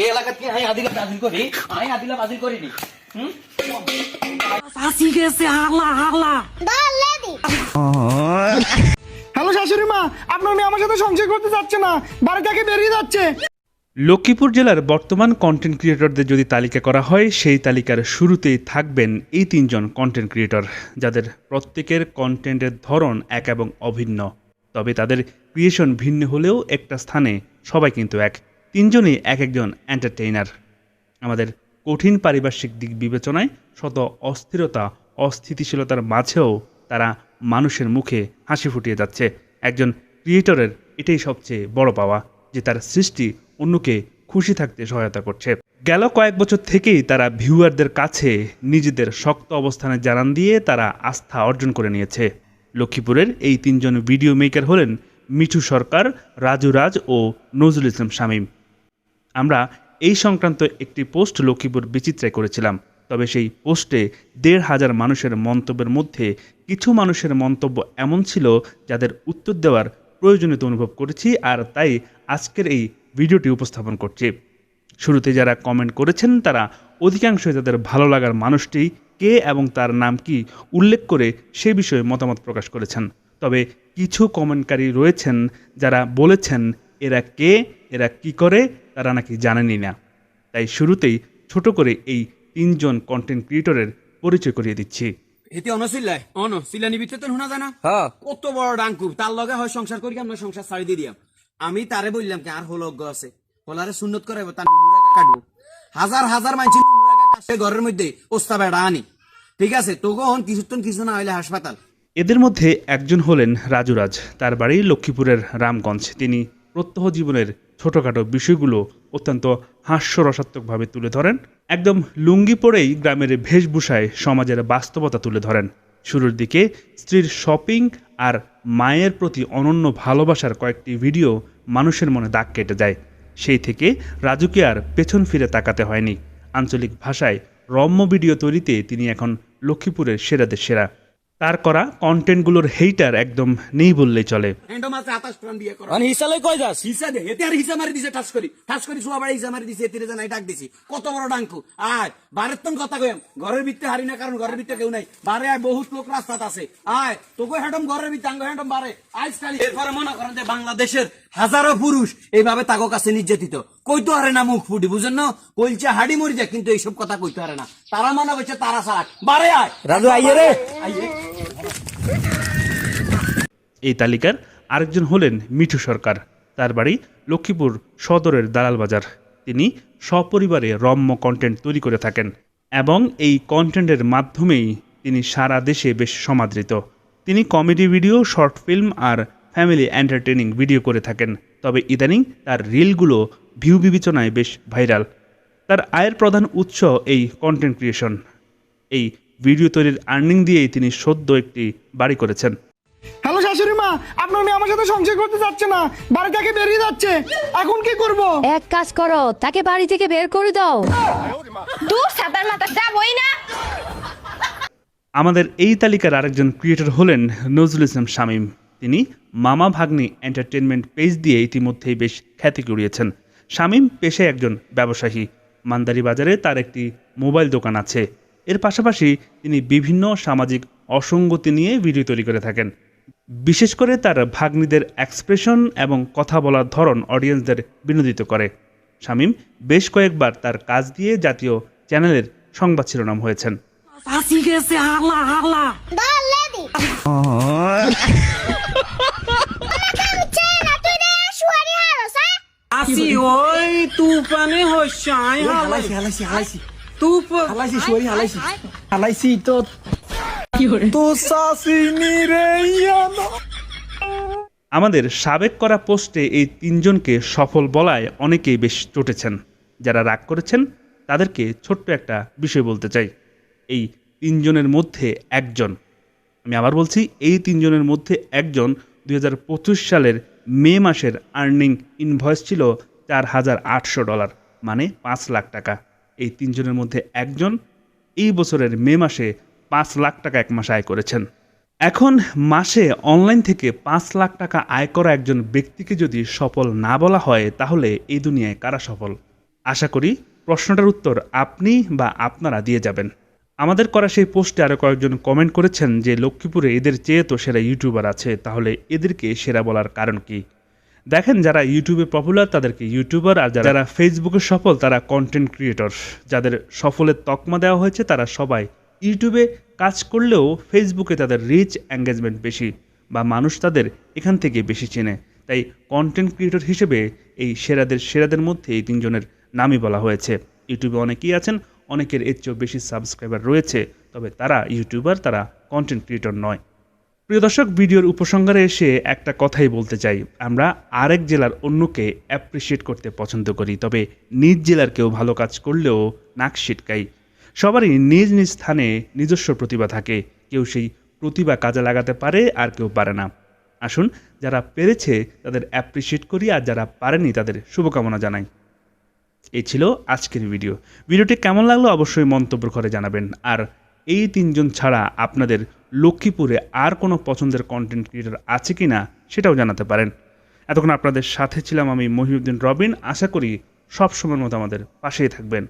এই এলাকাত কি আমি আদিলা বাজিল করি? আমি আদিলা বাজিল করিনি। হুম? ফাঁসি গেছে হাগলা হাগলা হ্যালো শাশুড়ি মা আপনার মেয়ে আমার সাথে সংসার করতে যাচ্ছে না বাড়ি থেকে বেরিয়ে যাচ্ছে। লক্ষ্মীপুর জেলার বর্তমান কন্টেন্ট ক্রিয়েটরদের যদি তালিকা করা হয় সেই তালিকার শুরুতেই থাকবেন এই তিনজন কন্টেন্ট ক্রিয়েটর যাদের প্রত্যেকের কন্টেন্টের ধরন এক এবং অভিন্ন। তবে তাদের ক্রিয়েশন ভিন্ন হলেও একটা স্থানে সবাই কিন্তু এক। তিনজনই এক একজন এন্টারটেইনার আমাদের কঠিন পারিপার্শ্বিক দিক বিবেচনায় শত অস্থিরতা, অস্থিতিশীলতার মাঝেও তারা মানুষের মুখে হাসি ফুটিয়ে যাচ্ছে। একজন ক্রিয়েটরের এটাই সবচেয়ে বড় পাওয়া যে তার সৃষ্টি অন্যকে খুশি থাকতে সহায়তা করছে। গেল কয়েক বছর থেকেই তারা ভিউয়ারদের কাছে নিজেদের শক্ত অবস্থানে জানান দিয়ে তারা আস্থা অর্জন করে নিয়েছে। লক্ষ্মীপুরের এই তিনজন ভিডিও মেকার হলেন মিঠু সরকার, রাজু রাজ ও নজরুল ইসলাম শামীম। আমরা এই সংক্রান্ত একটি পোস্ট লক্ষ্মীপুর বিচিত্রায় করেছিলাম। তবে সেই পোস্টে দেড় হাজার মানুষের মন্তব্যের মধ্যে কিছু মানুষের মন্তব্য এমন ছিল যাদের উত্তর দেওয়ার প্রয়োজনীয়তা অনুভব করেছি আর তাই আজকের এই ভিডিওটি উপস্থাপন করছি। শুরুতে যারা কমেন্ট করেছেন তারা অধিকাংশই তাদের ভালো লাগার মানুষটি কে এবং তার নাম কি উল্লেখ করে সে বিষয়ে মতামত প্রকাশ করেছেন। তবে কিছু কমেন্টকারী রয়েছেন যারা বলেছেন, এরা কে? এরা কি করে? তারা নাকি জানেনই না। তাই শুরুতেই ছোট করে এই তিনজন কন্টেন্ট ক্রিয়েটরের পরিচয় করিয়ে দিচ্ছি। এতে অন সিল্লাই? অন সিল্লানি ভিতরে তো শোনা যায় না। হ্যাঁ। কত বড় ডাঙ্কু তার লগে হয় সংসার করি আমরা সংসার ছাড়ি দিয়ে দিয়াম। আমি তারে বললাম কি আর হলজ্ঞ আছে। হলারে সুন্নত করাইব তার নুনুরাগা কাটবো। হাজার হাজার মানুষ নুনুরাগা কাটে ঘরের মধ্যে ওস্তা বেড়া আনি। ঠিক আছে তোকে হন কিছুক্ষণ কিছু না হইলে হাসপাতাল। এদের মধ্যে একজন হলেন রাজুরাজ তার বাড়ি লক্ষ্মীপুরের রামগঞ্জ। তিনি প্রত্যহ জীবনের ছোটোখাটো বিষয়গুলো অত্যন্ত হাস্যরসাত্মকভাবে তুলে ধরেন। একদম লুঙ্গি পরেই গ্রামের বেশভূষায় সমাজের বাস্তবতা তুলে ধরেন। শুরুর দিকে স্ত্রীর শপিং আর মায়ের প্রতি অনন্য ভালোবাসার কয়েকটি ভিডিও মানুষের মনে দাগ কেটে যায়। সেই থেকে রাজুকে আর পেছন ফিরে তাকাতে হয়নি। আঞ্চলিক ভাষায় রম্য ভিডিও তৈরিতে তিনি এখন লক্ষ্মীপুরের সেরাদের সেরা তার করা কন্টেন্টগুলোর হেইটার একদম নেই বললেই চলে। এন্ডো মাসে আতাশ প্রাণ দিয়ে করো। আমি হিসালে কই যাস? হিসা দে এতে আর হিসা মারি দিছে ঠাস করি। ঠাস করি সোয়া বাড়ি হিসা মারি দিছে এতে জানাই ডাক দিছি। কত বড় ডাঙ্কু। আয় বারের তন কথা কইম। ঘরের ভিতরে হারি না কারণ ঘরের ভিতরে কেউ নাই। বারে আয় বহুত লোক রাস্তাত আছে। আয় তোকে হ্যাডম ঘরের ভিতরে আঙ্গ হ্যাডম বারে। আইস খালি। এরপরে মনে করেন যে বাংলাদেশের হাজারো পুরুষ এইভাবে তাগো কাছে নির্যাতিত। কইতো হারে না মুখ ফুটি বুঝেন না? কইছে হাড়ি মরি যায় কিন্তু এইসব কথা কইতে হারে না। তারা মনে করছে তারা সাক বারে আয়। রাজু আইয়ে রে। আইয়ে। এই তালিকার আরেকজন হলেন মিঠু সরকার। তার বাড়ি লক্ষ্মীপুর সদরের দালাল বাজার। তিনি সপরিবারে রম্য কন্টেন্ট তৈরি করে থাকেন এবং এই কন্টেন্টের মাধ্যমেই তিনি সারা দেশে বেশ সমাদৃত। তিনি কমেডি ভিডিও শর্ট ফিল্ম আর ফ্যামিলি এন্টারটেনিং ভিডিও করে থাকেন। তবে ইদানিং তার রিলগুলো ভিউ বিবেচনায় বেশ ভাইরাল। তার আয়ের প্রধান উৎস এই কন্টেন্ট ক্রিয়েশন এই ভিডিও তৈরির আর্নিং দিয়েই তিনি সদ্য একটি বাড়ি করেছেন। হ্যালো শাশুড়ি মা আপনার মেয়ে আমার সাথে সংসার করতে যাচ্ছে না বাড়ি থেকে বেরিয়ে যাচ্ছে। এখন কি করব? এক কাজ করো তাকে বাড়ি থেকে বের করে দাও। দূর সাতার মাথা যাবই না। আমাদের এই তালিকার আরেকজন ক্রিয়েটর হলেন নজরুল ইসলাম শামীম। তিনি মামা ভাগ্নি এন্টারটেনমেন্ট পেজ দিয়ে ইতিমধ্যেই বেশ খ্যাতি কুড়িয়েছেন। শামীম পেশায় একজন ব্যবসায়ী। মান্দারি বাজারে তার একটি মোবাইল দোকান আছে। এর পাশাপাশি তিনি বিভিন্ন সামাজিক অসঙ্গতি নিয়ে ভিডিও তৈরি করে থাকেন। বিশেষ করে তার ভাগ্নিদের এক্সপ্রেশন এবং কথা বলার ধরন অডিয়েন্সদের বিনোদিত করে। শামীম বেশ কয়েকবার তার কাজ দিয়ে জাতীয় চ্যানেলের সংবাদ শিরোনাম হয়েছেন। আসি ওই তুফানে হসাই হালাই। হালাইছি হালাইছি তুফ হালাইছি শুয়ারি হালাইছি। হালাইছি তো তো শাসিনি রে আমাদের সাবেক করা পোস্টে এই তিনজনকে সফল বলায় অনেকেই বেশ চটেছেন। যারা রাগ করেছেন তাদেরকে ছোট্ট একটা বিষয় বলতে চাই। এই তিনজনের মধ্যে একজন আমি আবার বলছি, এই তিনজনের মধ্যে একজন দু হাজার পঁচিশ সালের মে মাসের আর্নিং ইনভয়েস ছিল চার হাজার আটশো ডলার মানে পাঁচ লাখ টাকা। এই তিনজনের মধ্যে একজন এই বছরের মে মাসে পাঁচ লাখ টাকা এক মাসে আয় করেছেন। এখন মাসে অনলাইন থেকে পাঁচ লাখ টাকা আয় করা একজন ব্যক্তিকে যদি সফল না বলা হয়, তাহলে এই দুনিয়ায় কারা সফল? আশা করি প্রশ্নটার উত্তর আপনি বা আপনারা দিয়ে যাবেন। আমাদের করা সেই পোস্টে আরও কয়েকজন কমেন্ট করেছেন যে লক্ষ্মীপুরে এদের চেয়ে তো সেরা ইউটিউবার আছে, তাহলে এদেরকে সেরা বলার কারণ কি? দেখেন যারা ইউটিউবে পপুলার তাদেরকে ইউটিউবার আর যারা ফেসবুকে সফল, তারা কন্টেন্ট ক্রিয়েটর যাদের সফলের তকমা দেওয়া হয়েছে, তারা সবাই ইউটিউবে কাজ করলেও ফেসবুকে তাদের রিচ এঙ্গেজমেন্ট বেশি বা মানুষ তাদের এখান থেকে বেশি চেনে। তাই কন্টেন্ট ক্রিয়েটর হিসেবে এই সেরাদের সেরাদের মধ্যে এই তিনজনের নামই বলা হয়েছে। ইউটিউবে অনেকেই আছেন অনেকের এর চেয়েও বেশি সাবস্ক্রাইবার রয়েছে, তবে তারা ইউটিউবার তারা কন্টেন্ট ক্রিয়েটর নয়। প্রিয় দর্শক, ভিডিওর উপসংহারে এসে একটা কথাই বলতে চাই। আমরা আরেক জেলার অন্যকে অ্যাপ্রিসিয়েট করতে পছন্দ করি, তবে নিজ জেলার কেউ ভালো কাজ করলেও নাক ছিটকাই। সবারই নিজ নিজ স্থানে নিজস্ব প্রতিভা থাকে, কেউ সেই প্রতিভা কাজে লাগাতে পারে আর কেউ পারে না। আসুন, যারা পেরেছে তাদের অ্যাপ্রিসিয়েট করি আর যারা পারেনি তাদের শুভকামনা জানাই। এই ছিল আজকের ভিডিও। ভিডিওটি কেমন লাগল অবশ্যই মন্তব্য করে জানাবেন। আর এই তিনজন ছাড়া আপনাদের লক্ষ্মীপুরে আর কোনো পছন্দের কন্টেন্ট ক্রিয়েটর আছে কি না সেটাও জানাতে পারেন। এতক্ষণ আপনাদের সাথে ছিলাম আমি মহিউদ্দিন রবিন। আশা করি সব সময়ের মতো আমাদের পাশেই থাকবেন।